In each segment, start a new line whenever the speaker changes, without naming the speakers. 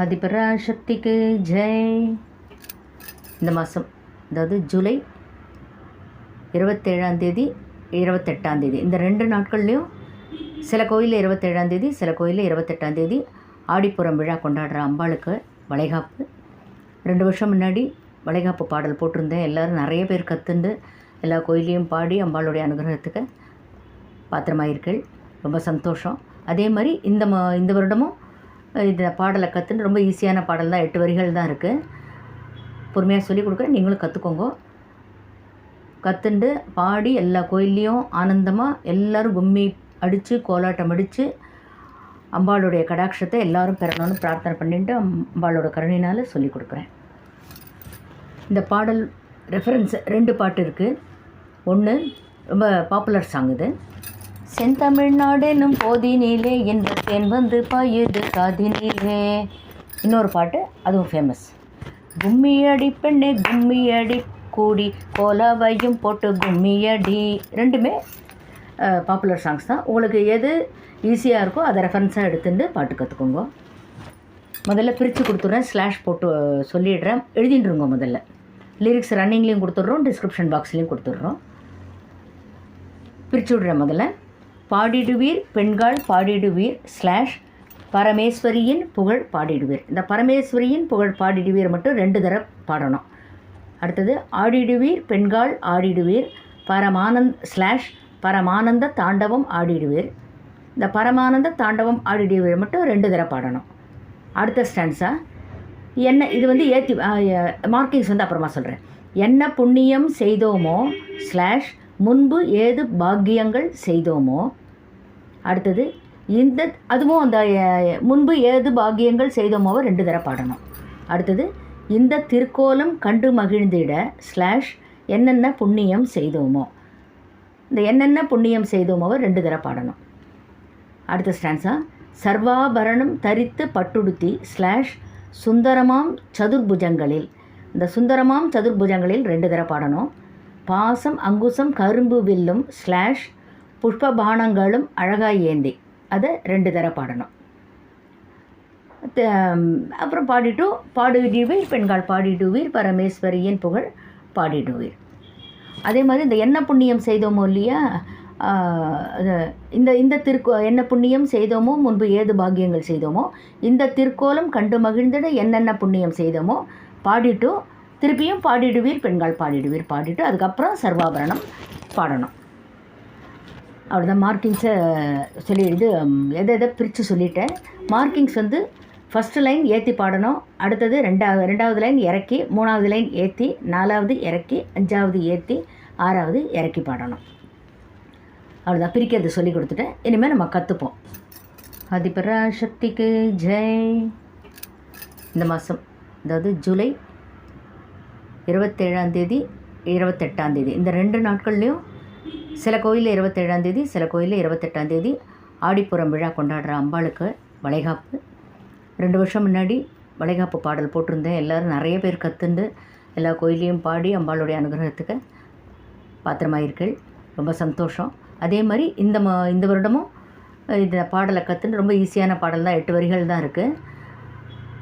அதிபராசக்திக்கு ஜெய். இந்த மாதம் அதாவது ஜூலை இருபத்தேழாம் தேதி இருபத்தெட்டாம் தேதி. இந்த ரெண்டு நாட்கள்லேயும் சில கோயிலில் இருபத்தேழாம் தேதி சில கோயிலில் இருபத்தெட்டாம் தேதி ஆடிப்புறம் விழா கொண்டாடுற அம்பாளுக்கு வளைகாப்பு. ரெண்டு வருஷம் முன்னாடி வளைகாப்பு பாடல் போட்டிருந்தேன். எல்லோரும் நிறைய பேர் கற்றுண்டு எல்லா கோயிலையும் பாடி அம்பாளுடைய அனுகிரகத்துக்கு பாத்திரமாயிருக்கள். ரொம்ப சந்தோஷம். அதே மாதிரி இந்த ம இந்த வருடமும் இந்த பாடலை கற்றுன்னு ரொம்ப ஈஸியான பாடல் தான் எட்டு வரிகள் தான் இருக்குது பொறுமையாக சொல்லிக் கொடுக்குறேன் நீங்களும் கற்றுக்கோங்க கற்றுண்டு பாடி எல்லா கோயில்லையும் ஆனந்தமாக எல்லோரும் கும்மி அடித்து கோலாட்டம் அடித்து அம்பாளுடைய கடாட்சத்தை எல்லாரும் பெறணும்னு பிரார்த்தனை பண்ணிட்டு அம்பாளோட கருணையினால் சொல்லிக் கொடுக்குறேன். இந்த பாடல் ரெஃபரன்ஸ் ரெண்டு பாட்டு இருக்குது ஒன்று ரொம்ப பாப்புலர் சாங் இது. செந்தமிழ்நாடெனும் போதினிலே என்ற தேன் வந்து பாயுது காதினிலே இன்னொரு பாட்டு அதுவும் ஃபேமஸ் கும்மி அடி பெண்ணே கும்மி அடி கூடி கோலாவையும் போட்டு கும்மி அடி ரெண்டுமே பாப்புலர் சாங்ஸ் தான். உங்களுக்கு எது ஈஸியாக இருக்கோ அதை ரெஃபரன்ஸாக எடுத்துட்டு பாட்டு கற்றுக்கோங்க முதல்ல பிரித்து கொடுத்துட்றேன் ஸ்லாஷ் போட்டு சொல்லிடுறேன். எழுதிட்டுருங்க முதல்ல. லிரிக்ஸ் ரன்னிங்லேயும் கொடுத்துட்றோம் டிஸ்கிரிப்ஷன் பாக்ஸ்லேயும் கொடுத்துட்றோம். பிரித்து விடுறேன் முதல்ல. பாடிடுவீர் பெண்கள் பாடிடுவீர் ஸ்லாஷ் பரமேஸ்வரியின் புகழ் பாடிடுவீர். இந்த பரமேஸ்வரியின் புகழ் பாடிடுவீர் மட்டும் ரெண்டு தடவை பாடணும். அடுத்தது ஆடிடுவீர் பெண்கள் ஆடிடுவீர் பரமானந்த் ஸ்லாஷ் பரமானந்த தாண்டவம் ஆடிடுவீர். இந்த பரமானந்த தாண்டவம் ஆடிடுவீர் மட்டும் ரெண்டு தடவை பாடணும். அடுத்த ஸ்டான்ஸா என்ன இது வந்து ஏற்றி மார்க்கிங்ஸ் வந்து அப்புறமா சொல்கிறேன் என்ன புண்ணியம் செய்தோமோ ஸ்லாஷ் முன்பு ஏது பாக்கியங்கள் செய்தோமோ அடுத்தது இந்த அதுவும் அந்த முன்பு ஏது பாக்கியங்கள் செய்தோமோவை ரெண்டு தடவை பாடணும். அடுத்தது இந்த திருக்கோலம் கண்டு மகிழ்ந்திட ஸ்லாஷ் என்னென்ன புண்ணியம் செய்தோமோ இந்த என்னென்ன புண்ணியம் செய்தோமோவை ரெண்டு தடவை பாடணும். அடுத்த ஸ்டான்ஸா சர்வாபரணம் தரித்து பட்டுடுத்தி ஸ்லாஷ் சுந்தரமாம் சதுர்புஜங்களில் இந்த சுந்தரமாம் சதுர்புஜங்களில் ரெண்டு தடவை பாடணும். பாசம் அங்குசம் கரும்பு வில்லும் ஸ்லாஷ் புஷ்ப பானங்களும் அழகாக ஏந்தி. அதை ரெண்டு தர பாடணும். அப்புறம் பாடிட்டு பாடிடுவீர் பெண்கள் பாடிடுவீர் பரமேஸ்வரியின் புகழ் பாடிடுவீர். அதே மாதிரி இந்த என்ன புண்ணியம் செய்தோமோ இல்லையா? இந்த இந்த திருக்கோ என்ன புண்ணியம் செய்தோமோ முன்பு ஏது பாக்கியங்கள் செய்தோமோ இந்த திருக்கோலம் கண்டு மகிழ்ந்திட என்னென்ன புண்ணியம் செய்தோமோ பாடிட்டு திருப்பியும் பாடிடுவீர் பெண்கள் பாடிடுவீர் பாடிட்டு அதுக்கப்புறம் சர்வாபரணம் பாடணும். அவ்வளோதான் மார்க்கிங்ஸை சொல்லி இது எதை எதை பிரித்து சொல்லிட்டேன். மார்க்கிங்ஸ் வந்து ஃபஸ்ட்டு லைன் ஏற்றி பாடணும் அடுத்தது ரெண்டாவது ரெண்டாவது லைன் இறக்கி மூணாவது லைன் ஏற்றி நாலாவது இறக்கி அஞ்சாவது ஏற்றி ஆறாவது இறக்கி பாடணும். அவ்வளோதான் பிரிக்கிறது சொல்லி கொடுத்துட்டேன். இனிமேல் நம்ம கற்றுப்போம் அதிபராசக்திக்கு ஜெய். இந்த மாதம் அதாவது ஜூலை இருபத்தேழாம் தேதி இருபத்தெட்டாம் தேதி. இந்த ரெண்டு நாட்கள்லேயும் சில கோயிலில் இருபத்தேழாம் தேதி சில கோயிலில் இருபத்தெட்டாம் தேதி ஆடிப்புறம் விழா கொண்டாடுற அம்பாளுக்கு வளைகாப்பு. ரெண்டு வருஷம் முன்னாடி வளைகாப்பு பாடல் போட்டிருந்தேன். எல்லோரும் நிறைய பேர் கற்றுண்டு எல்லா கோயிலையும் பாடி அம்பாளுடைய அனுகிரகத்துக்கு பாத்திரமாயிருக்கள். ரொம்ப சந்தோஷம். அதே மாதிரி இந்த ம இந்த வருடமும் இந்த பாடலை கற்றுன்னு ரொம்ப ஈஸியான பாடல் தான். எட்டு வரிகள் தான் இருக்குது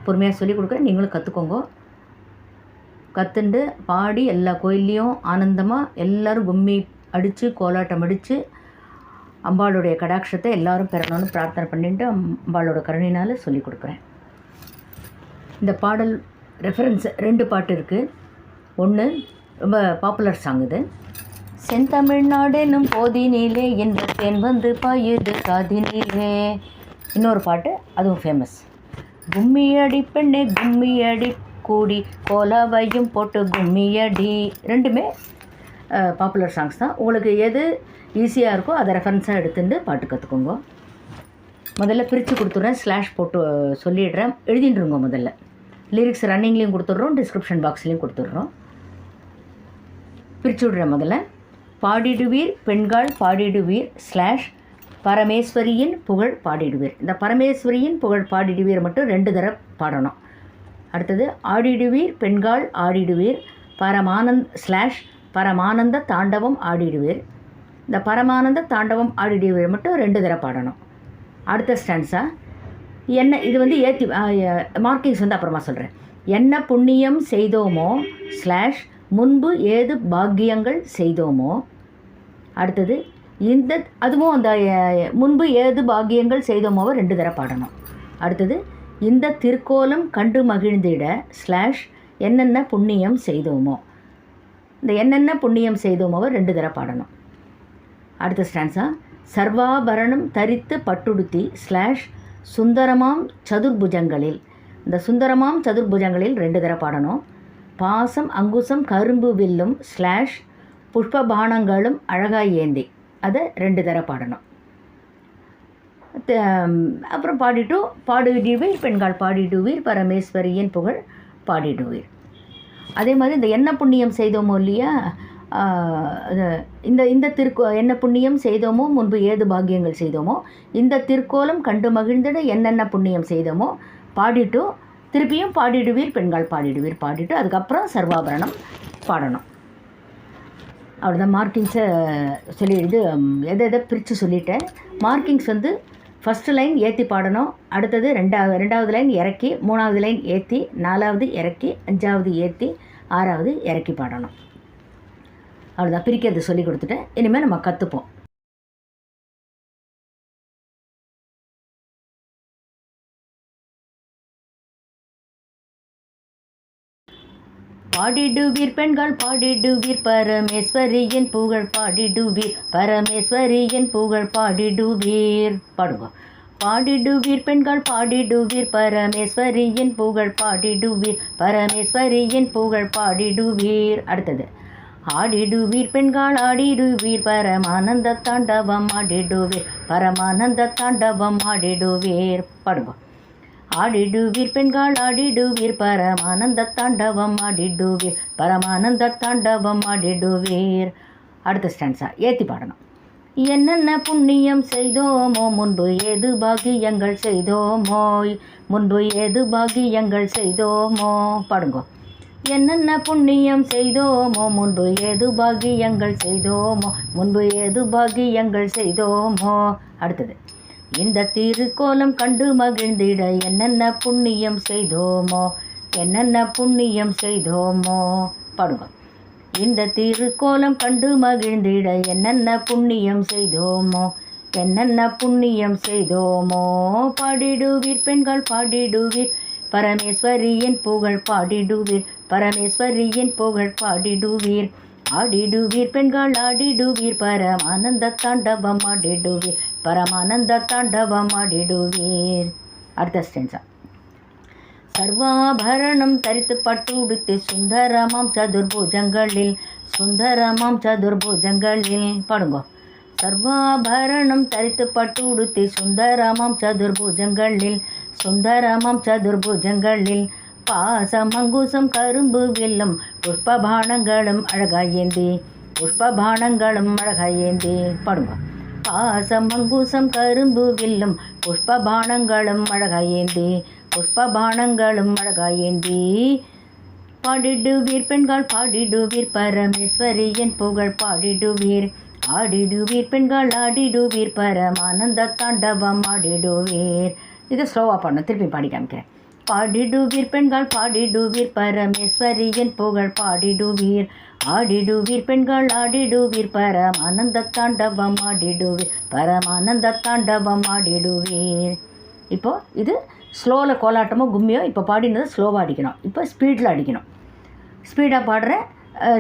பொறுமையாக சொல்லி கொடுக்குறேன். நீங்களும் கற்றுக்கோங்க கற்றுண்டு பாடி எல்லா கோயில்லையும் ஆனந்தமாக எல்லோரும் கும்மி அடித்து கோலாட்டம் அடித்து அம்பாளுடைய கடாட்சத்தை எல்லாரும் பெறணும்னு பிரார்த்தனை பண்ணிட்டு அம்பாளோட கருணையினால் சொல்லி கொடுக்குறேன். இந்த பாடல் ரெஃபரன்ஸ் ரெண்டு பாட்டு இருக்குது ஒன்று ரொம்ப பாப்புலர் சாங் இது. செந்தமிழ்நாடெனும் போதினிலே என்ற தேன் வந்து பாயுது காதினிலே இன்னொரு பாட்டு அதுவும் ஃபேமஸ் கும்மி அடி பெண்ணே கும்மி அடி கூடி கோலாவையும் போட்டு கும்மியடி. ரெண்டுமே பாப்புலர் சாங்ஸ் தான். உங்களுக்கு எது ஈஸியாக இருக்கோ அதை ரெஃபரன்ஸாக எடுத்துட்டு பாட்டு கற்றுக்கோங்க முதல்ல பிரித்து கொடுத்துட்றேன் ஸ்லாஷ் போட்டு சொல்லிடுறேன். எழுதிட்டுருங்க முதல்ல. லிரிக்ஸ் ரன்னிங்லேயும் கொடுத்துட்றோம் டிஸ்கிரிப்ஷன் பாக்ஸ்லேயும் கொடுத்துட்றோம். பிரித்து விடுறேன் முதல்ல. பாடிடுவீர் பெண்கள் பாடிடுவீர் ஸ்லாஷ் பரமேஸ்வரியின் புகழ் பாடிடுவீர். இந்த பரமேஸ்வரியின் புகழ் பாடிடுவீர் மட்டும் ரெண்டு தடவை பாடணும். அடுத்தது ஆடிடுவீர் பெண்கள் ஆடிடுவீர் பரமானந்த் ஸ்லாஷ் பரமானந்த தாண்டவம் ஆடிடுவீர். இந்த பரமானந்த தாண்டவம் ஆடிடுவீர் மட்டும் ரெண்டு தடவை பாடணும். அடுத்த ஸ்டான்ஸா என்ன இது வந்து ஏற்றி மார்க்கிங்ஸ் வந்து அப்புறமா சொல்கிறேன் என்ன புண்ணியம் செய்தோமோ ஸ்லாஷ் முன்பு ஏது பாக்கியங்கள் செய்தோமோ. அடுத்தது இந்த அதுவும் அந்த முன்பு ஏது பாக்கியங்கள் செய்தோமோவை ரெண்டு தடவை பாடணும். அடுத்தது இந்த திருக்கோலம் கண்டு மகிழ்ந்திட ஸ்லாஷ் என்னென்ன புண்ணியம் செய்தோமோ. இந்த என்னென்ன புண்ணியம் செய்தோமோவை ரெண்டு தடவை பாடணும். அடுத்த ஸ்டான்ஸா சர்வாபரணம் தரித்து பட்டுடுத்தி ஸ்லாஷ் சுந்தரமாம் சதுர்புஜங்களில். இந்த சுந்தரமாம் சதுர்புஜங்களில் ரெண்டு தடவை பாடணும். பாசம் அங்குசம் கரும்பு வில்லும் ஸ்லாஷ் புஷ்பபானங்களும் அழகாய் ஏந்தி. அதை ரெண்டு தடவை பாடணும். அப்புறம் பாடிட்டு பாடிடுவீர் பெண்கள் பாடிடுவீர் பரமேஸ்வரியின் புகழ் பாடிடுவீர். அதே மாதிரி இந்த என்ன புண்ணியம் செய்தோமோ இல்லையா? இந்த இந்த திருக்கோ என்ன புண்ணியம் செய்தோமோ முன்பு ஏது பாக்கியங்கள் செய்தோமோ இந்த திருக்கோலம் கண்டு மகிழ்ந்திட என்னென்ன புண்ணியம் செய்தோமோ பாடிட்டு திருப்பியும் பாடிடுவீர் பெண்கள் பாடிடுவீர் பாடிட்டு அதுக்கப்புறம் சர்வாபரணம் பாடணும். அவ்வளோதான் மார்க்கிங்ஸை சொல்லி இது எதை எதை பிரித்து சொல்லிட்டேன். மார்க்கிங்ஸ் வந்து ஃபஸ்ட்டு லைன் ஏற்றி பாடணும். அடுத்தது ரெண்டாவது ரெண்டாவது லைன் இறக்கி மூணாவது லைன் ஏற்றி நாலாவது இறக்கி அஞ்சாவது ஏற்றி ஆறாவது இறக்கி பாடணும். அவ்வளோதான் பிரிக்கிறது சொல்லி கொடுத்துட்டேன். இனிமேல் நம்ம கற்றுப்போம் பாடிடுவீர் பெண்கள் பாடிடுவீர். பரமேஸ்வரியின் புகழ் பாடிடுவீர் பரமேஸ்வரியின் புகழ் பாடிடுவீர். பாடுங்க. பாடிடுவீர் பெண்கள் பாடிடுவீர் பரமேஸ்வரியின் புகழ் பாடிடுவீர் பரமேஸ்வரியின் புகழ் பாடிடுவீர். அடுத்தது. ஆடிடுவீர் பெண்கள் ஆடிடுவீர் பரமானந்த தாண்டவம் ஆடிடுவீர் பரமானந்த தாண்டவம் ஆடிடுவீர். பாடுங்க. ஆடிடுவீர் பெண்கள் ஆடிடுவீர். பரமானந்த தாண்டவம் ஆடிடுவீர். பரமானந்த தாண்டவம் ஆடிடுவீர். அடுத்த ஸ்டான்ஸா ஏற்றி பாடணும். என்னென்ன புண்ணியம் செய்தோமோ முன்பு ஏது பாகியங்கள் செய்தோமோ முன்பு ஏது பாகியங்கள் செய்தோமோ பாடுங்கோ. என்னென்ன புண்ணியம் செய்தோமோ முன்பு ஏது பாகியங்கள் செய்தோமோ முன்பு ஏது பாகியங்கள் செய்தோமோ அடுத்தது. இந்த திருக்கோலம் கண்டு மகிழ்ந்திட என்னென்ன புண்ணியம் செய்தோமோ என்னென்ன புண்ணியம் செய்தோமோ. பாடுங்க. இந்த திருக்கோலம் கண்டு மகிழ்ந்திட என்னென்ன புண்ணியம் செய்தோமோ என்னென்ன புண்ணியம் செய்தோமோ. பாடிடுவீர் பெண்கள் பாடிடுவீர். பரமேஸ்வரியின் புகழ் பாடிடுவீர். பரமேஸ்வரியின் புகழ் பாடிடுவீர். ஆடிடுவீர் பெண்கள் ஆடிடுவீர். பரமானந்த தாண்டவம் ஆடிடுவீர். பரமானந்த தாண்டவம் ஆடிடுவீர் அடுத்த ஸ்டென்ஸா சர்வாபரணம் தரித்து பட்டு உடுத்தி சுந்தரமாம் சதுர்புஜங்களில் சுந்தரமாம் சதுர்புஜங்களில். பாடுங்கோ. சர்வாபரணம் தரித்து பட்டு உடுத்தி சுந்தரமாம் சதுர்புஜங்களில் சுந்தரமாம் சதுர்புஜங்களில். பாசமங்குசம் கரும்பு வில்லும் புஷ்பபானங்களும் அழகாயேந்தி புஷ்பபானங்களும் அழகாயேந்தி பாடுங்க. பாசம் அங்குசம் கரும்பு வில்லும் புஷ்பபானங்களும் அழகாயேந்தி புஷ்பபானங்களும் அழகாயேந்தி. பாடிடுவீர் பெண்கள் பாடிடுவீர் பரமேஸ்வரியின் புகழ் பாடிடுவீர். ஆடிடுவீர் பெண்கள் ஆடிடுவீர் பரமானந்த தாண்டவம் ஆடிடுவீர். இது ஸ்லோவாக பாடணும் திருப்பி பாடி காமிக்கிறேன். பாடிடுவீர் பெண்கள் பாடிடுவீர் பரமேஸ்வரியின் புகழ் பாடிடுவீர். ஆடிடுவீர் பெண்கள் ஆடிடுவீர் பரமானந்த தாண்டவம் ஆடிடுவீர். பரமானந்த தாண்டவம் ஆடிடுவீர். இப்போ இது ஸ்லோவில் கோலாட்டமோ கும்மியோ இப்போ பாடினது ஸ்லோவாக அடிக்கணும். இப்போ ஸ்பீடில் அடிக்கணும். ஸ்பீடாக பாடுறேன்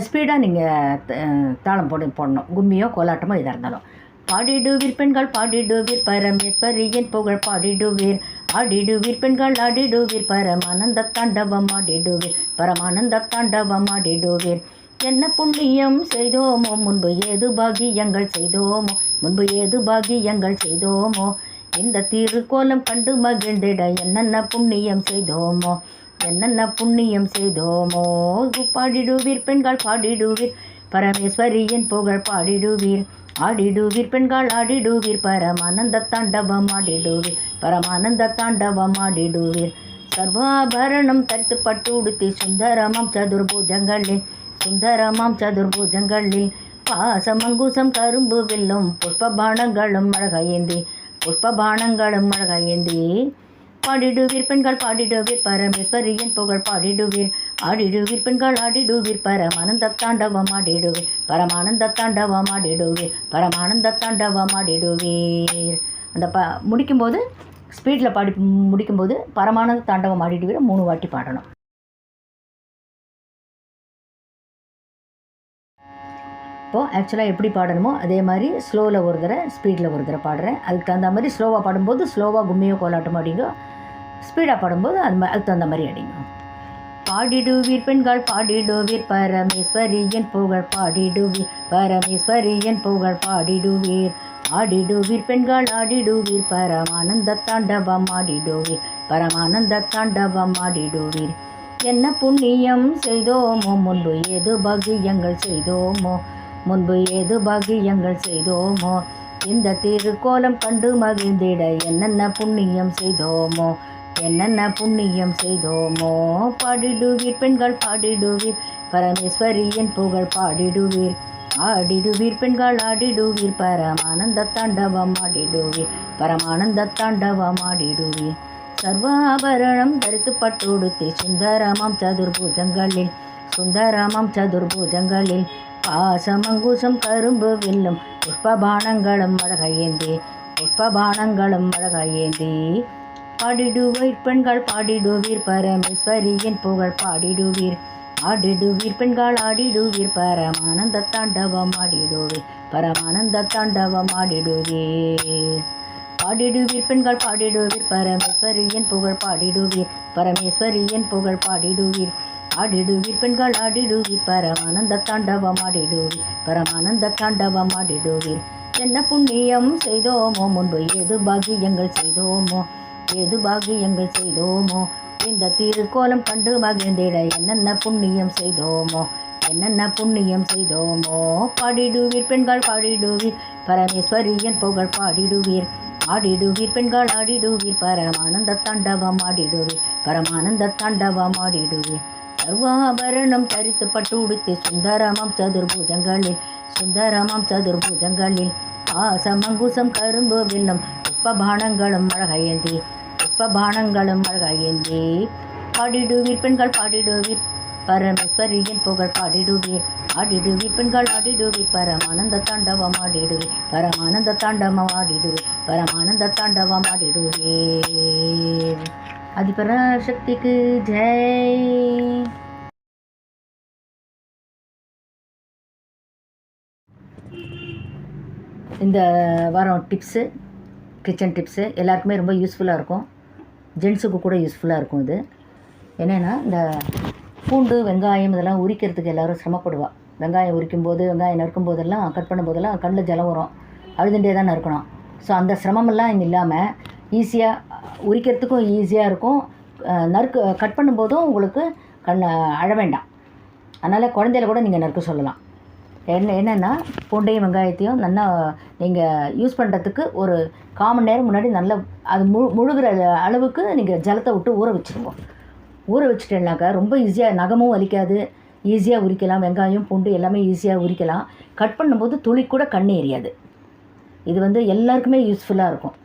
ஸ்பீடாக நீங்கள் தாளம் போட்டு போடணும். கும்மியோ கோலாட்டமோ இதாக இருந்தாலும். பாடிடுவீர் பெண்கள் பாடிடுவீர் பரமேஸ்வரியின் புகழ் பாடிடுவீர். ஆடிடுவீர் பெண்கள் ஆடிடுவீர் பரமானந்த தாண்டவம் ஆடிடுவீர் பரமானந்த தாண்டவம் ஆடிடுவீர். என்ன புண்ணியம் செய்தோமோ முன்பு ஏது பாகியங்கள் செய்தோமோ முன்பு ஏது பாகியங்கள் செய்தோமோ இந்த திருக்கோலம் கண்டு மகிழ்ந்திட என்னென்ன புண்ணியம் செய்தோமோ என்னென்ன புண்ணியம் செய்தோமோ பாடிடுவீர் பெண்கள் பாடிடுவீர். பரமேஸ்வரியின் புகழ் பாடிடுவீர். ஆடிடுவீர் பெண்கள் ஆடிடுவீர். பரமானந்த தாண்டவம் ஆடிடுவீர். பரமானந்த தாண்டவம் ஆடிடுவீர். சர்வாபரணம் தடுத்து பட்டு உடுத்தி சுந்தரமாம் சதுர்பூஜங்களில் சுந்தரமாம் சதுர்பூஜங்களில். பாசமங்குசம் கரும்பு வில்லும் புஷ்பபானங்களும் அழகையேந்தி புஷ்பபானங்களும் அழகையேந்தி. பாடிடுவீர் பெண்கள் பாடிடுவீர். பரமேஸ்வரியின் புகழ் பாடிடுவீர். ஆடிடுவீர் பெண்கள் ஆடிடுவீர். பரமானந்த தாண்டவம் ஆடிடுவீர். பரமானந்த தாண்டவம் ஆடிடுவீர். பரமானந்த தாண்டவம் ஆடிடுவீர். அந்த ப முடிக்கும்போது ஸ்பீடில் பாடி முடிக்கும்போது பரமானந்த தாண்டவம் ஆடிடுவீர். மூணு வாட்டி பாடணும். இப்போது ஆக்சுவலாக எப்படி பாடணுமோ அதே மாதிரி ஸ்லோவில் ஒரு தடவை ஸ்பீடில் ஒரு தடவை பாடுறேன். அதுக்கு தகுந்த மாதிரி ஸ்லோவாக பாடும்போது ஸ்லோவாக கும்மியோ கோலாட்டம் அடிங்க ஸ்பீடாக பாடும்போது அது மாதிரி அதுக்கு தகுந்த மாதிரி அடிங்க. பாடிடுவீர் பெண்கள் பாடிடுவீர் பரமேஸ்வரியின் புகழ் பாடிடுவீர் பரமேஸ்வரியின் புகழ் பாடிடுவீர். ஆடிடுவீர் பெண்கள் ஆடிடுவீர் பரமானந்த தாண்டவம் ஆடிடுவீர் பரமானந்த தாண்டவம் ஆடிடுவீர். என்ன புண்ணியம் செய்தோமோ முன்பு ஏது பாகியங்கள் செய்தோமோ முன்பு ஏது பாகியங்கள் செய்தோமோ இந்த திருக்கோலம் கண்டு மகிழ்ந்திட என்னென்ன புண்ணியம் செய்தோமோ என்னென்ன புண்ணியம் செய்தோமோ பாடிடுவீர் பெண்கள் பாடிடுவீர். பரமேஸ்வரியின் புகழ் பாடிடுவீர். ஆடிடுவீர் பெண்கள் ஆடிடுவீர். பரமானந்த தாண்டவம் ஆடிடுவீர். பரமானந்த தாண்டவம் ஆடிடுவீர். சர்வாபரணம் தரித்து பட்டுடுத்தி சுந்தரமாம் சதுர்பூஜங்களில் சுந்தரமாம் சதுர்பூஜங்களில். பாசமங்குசம் கரும்பு வில்லும் புஷ்பபானங்களும் அழகையேந்தி புஷ்பபானங்களும் அழகையேந்தி. பாடிடுவீர் பெண்கள் பாடிடுவீர். பரமேஸ்வரியின் புகழ் பாடிடுவீர். ஆடிடுவீர் பெண்கள் ஆடிடுவீர். பரமானந்த தாண்டவம் ஆடிடுவீர். பரமானந்த தாண்டவம் ஆடிடுவீர். பாடிடுவீர் பெண்கள் பாடிடுவீர். பரமேஸ்வரியின் புகழ் பாடிடுவீர். பரமேஸ்வரியின் புகழ் பாடிடுவீர். ஆடிடுவீர் பெண்கள் ஆடிடுவீர். பரமானந்த தாண்டவம் ஆடிடுவீர். பரமானந்த தாண்டவம் ஆடிடுவீர். என்ன புண்ணியம் செய்தோமோ முன்பு ஏது பாகியங்கள் செய்தோமோ ஏது பாகியங்கள் செய்தோமோ? இந்த திருக்கோலம் கண்டு மகிழ்ந்திட என்னென்ன புண்ணியம் செய்தோமோ? என்னென்ன புண்ணியம் செய்தோமோ? பாடிடுவீர் பெண்கள் பாடிடுவீர். பரமேஸ்வரியன் புகழ் பாடிடுவீர். ஆடிடுவீர் பெண்கள் ஆடிடுவீர். பரமானந்த தாண்டவம் ஆடிடுவீர். பரமானந்த தாண்டவம் ஆடிடுவீர். சர்வாபரணம் தரித்து பட்டு உடுத்தி சுந்தரமாம் சதுர்பூஜங்களில் சுந்தரமாம் சதுர்பூஜங்களில். ஆசமங்குசம் கரும்பு வில்லம் உப்பபானங்களும் அழகையந்தி. புஷ்பபானங்களும் அழகையந்தி பாடிடுவீர் பெண்கள் பாடிடுவீர் பரமேஸ்வரியின் புகழ் பாடிடுவீர். ஆடிடுவீர் பெண்கள் ஆடிடுவீர் பரமானந்த தாண்டவம் ஆடிடுவீர் பரமானந்த தாண்டவம் ஆடிடுவீர் பரமானந்த தாண்டவம் ஆடிடுவீர் அதிபராசக்திக்கு ஜெய். இந்த வாரம் டிப்ஸு கிச்சன் டிப்ஸு எல்லாருக்குமே ரொம்ப யூஸ்ஃபுல்லாக இருக்கும். ஜென்ஸுக்கு கூட யூஸ்ஃபுல்லாக இருக்கும் இது. என்னென்னா இந்த பூண்டு வெங்காயம் இதெல்லாம் உரிக்கிறதுக்கு எல்லோரும் சிரமப்படுவாள் வெங்காயம் உரிக்கும் போது வெங்காயம் நறுக்கும் போதெல்லாம் கட் பண்ணும் போதெல்லாம் கண்ணில் ஜலம் வரும். அழுதுண்டே தான் நறுக்கணும். ஸோ அந்த சிரமமெல்லாம் இங்கே இல்லாமல் ஈஸியாக உரிக்கிறதுக்கும் ஈஸியாக இருக்கும். நறுக்கு கட் பண்ணும்போதும் உங்களுக்கு கண் அழ வேண்டாம். அதனால் குழந்தையில கூட நீங்கள் நறுக்க சொல்லலாம். என்ன என்னென்னா பூண்டையும் வெங்காயத்தையும் நல்லா நீங்கள் யூஸ் பண்ணுறதுக்கு ஒரு கால் மணி நேரம் முன்னாடி நல்லா அது மு முழுகிற அளவுக்கு நீங்கள் ஜலத்தை விட்டு ஊற வச்சுருவோம் ஊற வச்சுட்டேன்னாக்கா ரொம்ப ஈஸியாக நகமும் வலிக்காது. ஈஸியாக உரிக்கலாம். வெங்காயம் பூண்டு எல்லாமே ஈஸியாக உரிக்கலாம். கட் பண்ணும்போது துளி கூட கண்ணு எரியாது. இது வந்து எல்லாருக்குமே யூஸ்ஃபுல்லாக இருக்கும்.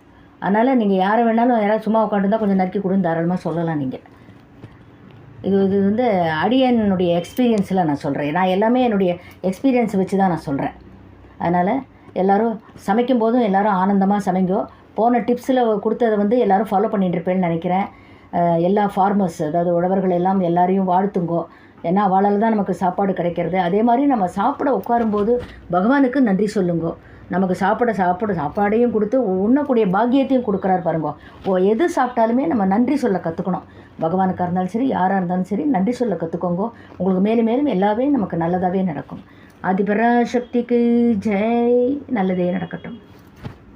அதனால் நீங்கள் யாரை வேணாலும் யாராவது சும்மா உட்காந்துருந்தா கொஞ்சம் நறுக்கி கொடுன்னு தாராளமாக சொல்லலாம் நீங்கள் இது இது வந்து அடியனுடைய எக்ஸ்பீரியன்ஸில் நான் சொல்கிறேன் நான் எல்லாமே என்னுடைய எக்ஸ்பீரியன்ஸ் வச்சு தான் நான் சொல்கிறேன் அதனால் எல்லோரும் சமைக்கும் போதும் எல்லோரும் ஆனந்தமாக சமைங்கோ. போன டிப்ஸில் கொடுத்ததை வந்து எல்லோரும் ஃபாலோ பண்ணிட்டு இருப்பேன்னு நினைக்கிறேன். எல்லா ஃபார்மர்ஸ் அதாவது உழவர்கள் எல்லாம் எல்லாரையும் வாழ்த்துங்கோ. ஏன்னா அவளால் தான் நமக்கு சாப்பாடு கிடைக்கிறது. அதே மாதிரி நம்ம சாப்பிட உட்காரும்போது பகவானுக்கு நன்றி சொல்லுங்கோ. நமக்கு சாப்பிட சாப்பிட சாப்பாடையும் கொடுத்து உண்ணக்கூடிய பாக்கியத்தையும் கொடுக்குறாரு பாருங்க. ஓ எது சாப்பிட்டாலுமே நம்ம நன்றி சொல்ல கற்றுக்கணும் பகவானுக்காக இருந்தாலும் சரி யாராக இருந்தாலும் சரி நன்றி சொல்ல கற்றுக்கோங்க உங்களுக்கு மேலும் மேலும் எல்லாமே நமக்கு நல்லதாகவே நடக்கும். அதிபராசக்திக்கு ஜெய். நல்லதே நடக்கட்டும்.